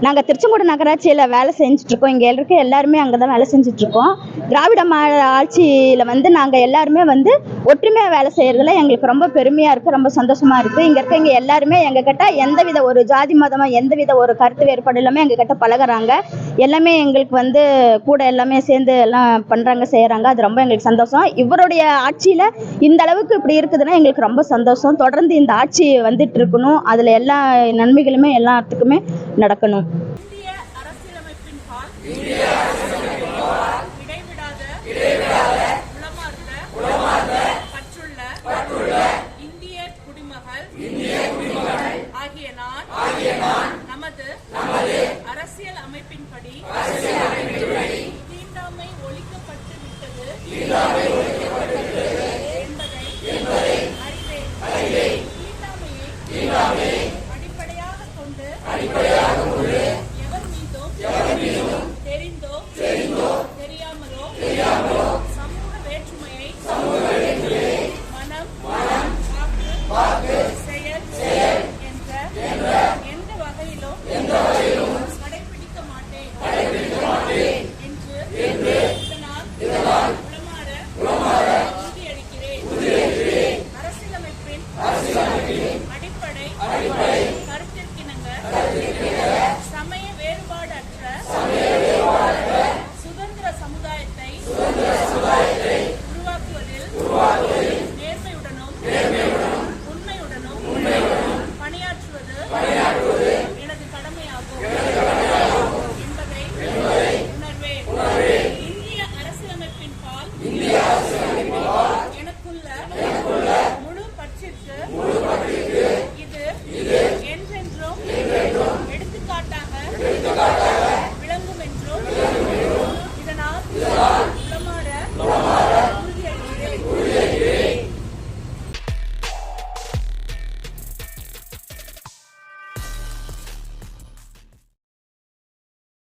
நாங்க திருச்செங்கோடு நகராட்சியில வேலை செஞ்சுட்டு இருக்கோம் இங்க இருக்க எல்லாருமே அங்கதான் வேலை செஞ்சுட்டு இருக்கோம் திராவிட ஆட்சியில வந்து நாங்க எல்லாருமே வந்து ஒற்றுமையா வேலை செய்யறதுல எங்களுக்கு ரொம்ப பெருமையா இருக்கு ரொம்ப சந்தோஷமா இருக்கு. இங்க இருக்க இங்க எல்லாருமே எங்க கிட்ட எந்தவித ஒரு ஜாதி மதமா எந்தவித ஒரு கருத்து வேறுபாடு இல்லாம எங்க கிட்ட பழகுறாங்க. எல்லாமே எங்களுக்கு வந்து கூட எல்லாமே சேர்ந்து எல்லாம் பண்றாங்க செய்யறாங்க. அது ரொம்ப எங்களுக்கு சந்தோஷம். இவருடைய ஆட்சியில இந்த அளவுக்கு இப்படி இருக்குதுன்னா எங்களுக்கு ரொம்ப சந்தோஷம். தொடர்ந்து இந்த ஆட்சி வந்துட்டு இருக்கணும் அதுல எல்லா நன்மைகளுமே எல்லாத்துக்குமே நடக்கும் இந்திய அரசியலமைப்பின் பால் இடைவிடாத உளமார்ந்த பற்றுள்ள இந்திய குடிமகள் ஆகிய நான் நமது அரசியல் அமைப்பின்படி தீண்டாமை ஒழிக்கப்பட்டு விட்டது.